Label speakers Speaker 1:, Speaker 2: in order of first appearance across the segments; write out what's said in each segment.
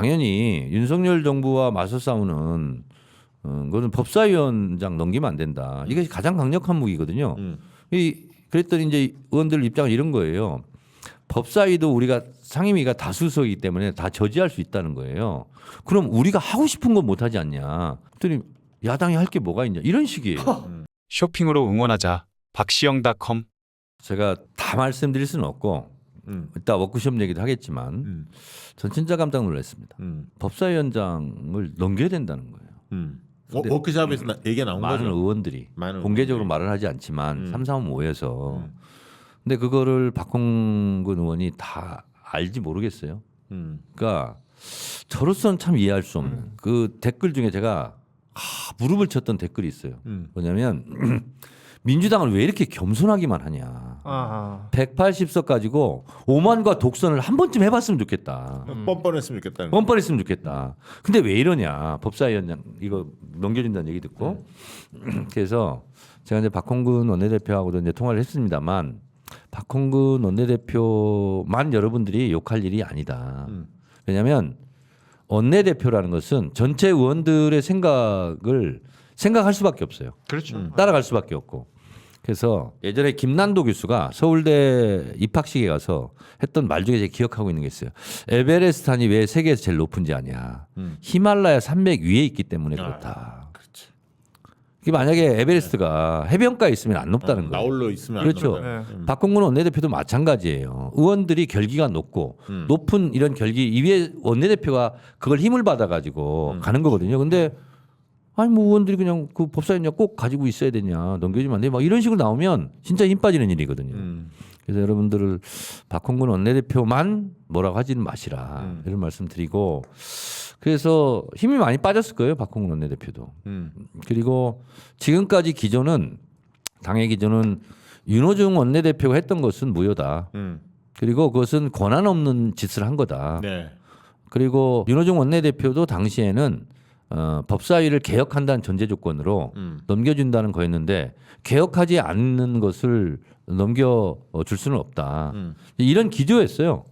Speaker 1: 당연히 윤석열 정부와 맞서 싸우는 어, 그거는 법사위원장 넘기면 안 된다. 이게 가장 강력한 무기거든요.
Speaker 2: 음.
Speaker 1: 이 그랬더니 이제 의원들 입장은 이런 거예요. 법사위도 우리가 상임위가 다수석이기 때문에 다 저지할 수 있다는 거예요. 그럼 우리가 하고 싶은 건 못 하지 않냐? 그랬더니 야당이 할 게 뭐가 있냐? 이런 식이에요.
Speaker 3: 쇼핑으로 응원하자. 박시영닷컴
Speaker 1: 제가 다 말씀드릴 수는 없고
Speaker 2: 음.
Speaker 1: 이따 워크숍 얘기도 하겠지만
Speaker 2: 음.
Speaker 1: 전 진짜 깜짝 놀랐습니다.
Speaker 2: 음.
Speaker 1: 법사위원장을 넘겨야 된다는 거예요.
Speaker 2: 음. 워-
Speaker 1: 근데
Speaker 2: 워크숍에서 나, 얘기가 나온
Speaker 1: 많은
Speaker 2: 거죠.
Speaker 1: 의원들이
Speaker 2: 많은
Speaker 1: 공개적으로
Speaker 2: 의원들이.
Speaker 1: 말을 하지 않지만
Speaker 2: 음.
Speaker 1: 삼 3, 3, 5에서
Speaker 2: 음.
Speaker 1: 근데 그거를 박홍근 의원이 다 알지 모르겠어요.
Speaker 2: 음.
Speaker 1: 그러니까 저로서는 참 이해할 수 없는 그 댓글 중에 제가 아, 무릎을 쳤던 댓글이 있어요.
Speaker 2: 음.
Speaker 1: 뭐냐면 민주당을 왜 이렇게 겸손하기만 하냐.
Speaker 4: 아하.
Speaker 1: 180석 가지고 오만과 독선을 한 번쯤 해봤으면 좋겠다.
Speaker 2: 뻔뻔했으면 좋겠다는 거.
Speaker 1: 뻔뻔했으면 좋겠다. 근데 왜 이러냐. 법사위원장 이거 넘겨준다는 얘기 듣고 그래서 제가 이제 박홍근 원내대표하고도 이제 통화를 했습니다만 박홍근 원내대표만 여러분들이 욕할 일이 아니다.
Speaker 2: 음.
Speaker 1: 왜냐하면 원내대표라는 것은 전체 의원들의 생각을 생각할 수밖에 없어요.
Speaker 4: 그렇죠.
Speaker 2: 음.
Speaker 1: 따라갈 수밖에 없고. 그래서 예전에 김난도 교수가 서울대 입학식에 가서 했던 말 중에 제가 기억하고 있는 게 있어요. 에베레스트산이 왜 세계에서 제일 높은지 아냐.
Speaker 2: 음.
Speaker 1: 히말라야 산맥 위에 있기 때문에
Speaker 2: 아,
Speaker 1: 그렇다.
Speaker 2: 그렇지.
Speaker 1: 이게 만약에 에베레스트가 해변가에 있으면 안 높다는
Speaker 2: 어,
Speaker 1: 거예요.
Speaker 2: 나홀로 있으면
Speaker 1: 그렇죠.
Speaker 2: 안 된다. 음.
Speaker 1: 박홍근 원내대표도 마찬가지예요. 의원들이 결기가 높고
Speaker 2: 음.
Speaker 1: 높은 이런 결기 이 위에 원내대표가 그걸 힘을 받아가지고
Speaker 2: 음.
Speaker 1: 가는 거거든요. 근데 아니 뭐 의원들이 그냥 그 법사위원장 꼭 가지고 있어야 되냐 넘겨주면 안 돼. 막 이런 식으로 나오면 진짜 힘 빠지는 일이거든요.
Speaker 2: 음.
Speaker 1: 그래서 여러분들을 박홍근 원내대표만 뭐라고 하지는 마시라
Speaker 2: 음.
Speaker 1: 이런 말씀드리고 그래서 힘이 많이 빠졌을 거예요 박홍근 원내대표도.
Speaker 2: 음.
Speaker 1: 그리고 지금까지 기존은 당의 기존은 윤호중 원내대표가 했던 것은 무효다.
Speaker 2: 음.
Speaker 1: 그리고 그것은 권한 없는 짓을 한 거다.
Speaker 2: 네.
Speaker 1: 그리고 윤호중 원내대표도 당시에는 어, 법사위를 개혁한다는 전제 조건으로
Speaker 2: 음.
Speaker 1: 넘겨준다는 거였는데 개혁하지 않는 것을 넘겨 줄 수는 없다.
Speaker 2: 음.
Speaker 1: 이런 기조였어요.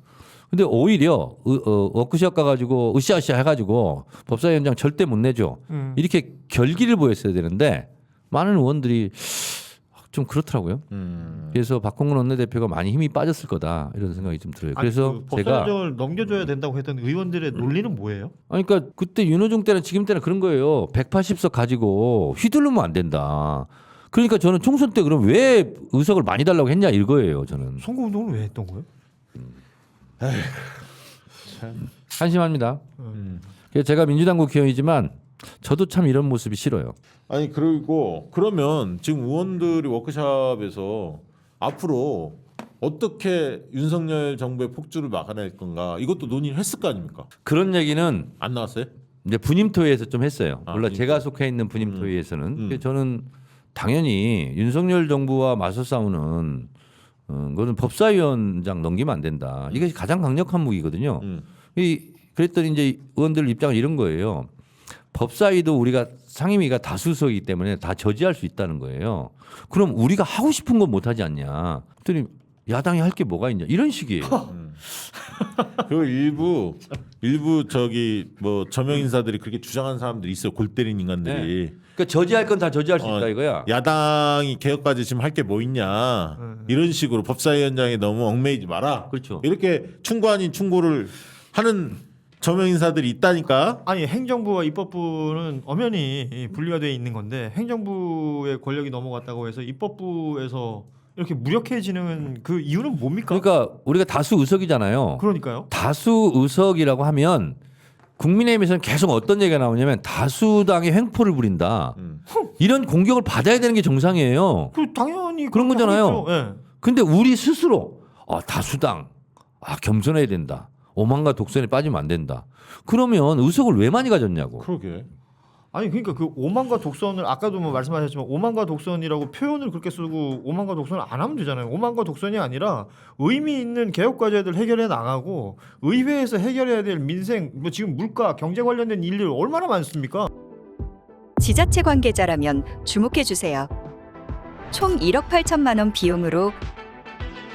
Speaker 1: 근데 오히려 으, 어, 워크숍 가가지고 으쌰으쌰 해가지고 법사위원장 절대 못 내줘.
Speaker 4: 음.
Speaker 1: 이렇게 결기를 보였어야 되는데 많은 의원들이 좀 그렇더라고요.
Speaker 2: 음.
Speaker 1: 그래서 박홍근 원내대표가 많이 힘이 빠졌을 거다 이런 생각이 좀 들어요.
Speaker 4: 아니,
Speaker 1: 그래서
Speaker 4: 그
Speaker 1: 제가
Speaker 4: 법사위원장을 넘겨줘야 된다고 했던 의원들의 논리는 뭐예요?
Speaker 1: 아니, 그러니까 그때 윤호중 때는 지금 때는 그런 거예요. 180석 가지고 휘둘르면 안 된다. 그러니까 저는 총선 때 그럼 왜 의석을 많이 달라고 했냐 이거예요. 저는
Speaker 4: 선거운동을 왜 했던 거예요?
Speaker 1: 한심합니다.
Speaker 2: 음.
Speaker 1: 그래서 제가 민주당 국회의원이지만 저도 참 이런 모습이 싫어요.
Speaker 2: 아니 그리고 그러면 지금 의원들이 워크숍에서 앞으로 어떻게 윤석열 정부의 폭주를 막아낼 건가 이것도 논의를 했을 거 아닙니까?
Speaker 1: 그런 얘기는
Speaker 2: 안 나왔어요?
Speaker 1: 이제 분임토회에서 좀 했어요.
Speaker 2: 아,
Speaker 1: 물론
Speaker 2: 분임토.
Speaker 1: 제가 속해 있는 분임토회에서는
Speaker 2: 음.
Speaker 1: 근데 저는 당연히 윤석열 정부와 맞서 싸우는 어, 그거는 법사위원장 넘기면 안 된다. 이게 가장 강력한 무기거든요.
Speaker 2: 음.
Speaker 1: 이 그랬더니 이제 의원들 입장은 이런 거예요. 법사위도 우리가 상임위가 다수석이기 때문에 다 저지할 수 있다는 거예요. 그럼 우리가 하고 싶은 건 못 하지 않냐? 그랬더니 야당이 할 게 뭐가 있냐? 이런 식이에요.
Speaker 2: 그 일부 일부 저기 뭐 저명 인사들이 그렇게 주장한 사람들이 있어 요. 골 때린 인간들이
Speaker 1: 그러니까 저지할 건 다 저지할 수
Speaker 2: 어,
Speaker 1: 있다 이거야.
Speaker 2: 야당이 개혁까지 지금 할 게 뭐 있냐 이런 식으로 법사위원장에 너무 얽매이지 마라.
Speaker 1: 그렇죠.
Speaker 2: 이렇게 충고 아닌 충고를 하는 저명 인사들이 있다니까.
Speaker 4: 아니 행정부와 입법부는 엄연히 분리가 돼 있는 건데 행정부의 권력이 넘어갔다고 해서 입법부에서 이렇게 무력해지는 그 이유는 뭡니까?
Speaker 1: 그러니까 우리가 다수 의석이잖아요.
Speaker 4: 그러니까요.
Speaker 1: 다수 의석이라고 하면 국민의힘에서는 계속 어떤 얘기가 나오냐면 다수당의 횡포를 부린다.
Speaker 2: 음.
Speaker 1: 이런 공격을 받아야 되는 게 정상이에요.
Speaker 4: 그 당연히
Speaker 1: 그런 거잖아요.
Speaker 4: 예.
Speaker 1: 근데 우리 스스로 아, 다수당 아, 겸손해야 된다. 오만과 독선에 빠지면 안 된다. 그러면 의석을 왜 많이 가졌냐고.
Speaker 2: 그러게.
Speaker 4: 아니 그러니까 그 오만과 독선을 아까도 뭐 말씀하셨지만 오만과 독선이라고 표현을 그렇게 쓰고 오만과 독선을 안 하면 되잖아요. 오만과 독선이 아니라 의미 있는 개혁 과제들 해결해 나가고 의회에서 해결해야 될 민생 뭐 지금 물가 경제 관련된 일들 얼마나 많습니까?
Speaker 5: 지자체 관계자라면 주목해 주세요. 총 1억 8천만 원 비용으로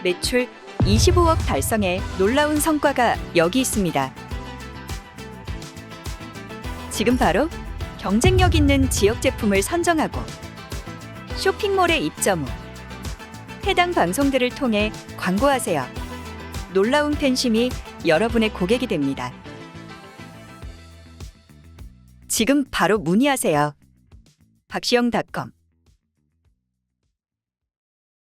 Speaker 5: 매출 25억 달성해 놀라운 성과가 여기 있습니다. 지금 바로 경쟁력 있는 지역 제품을 선정하고 쇼핑몰에 입점 후 해당 방송들을 통해 광고하세요. 놀라운 팬심이 여러분의 고객이 됩니다. 지금 바로 문의하세요. 박시영 닷컴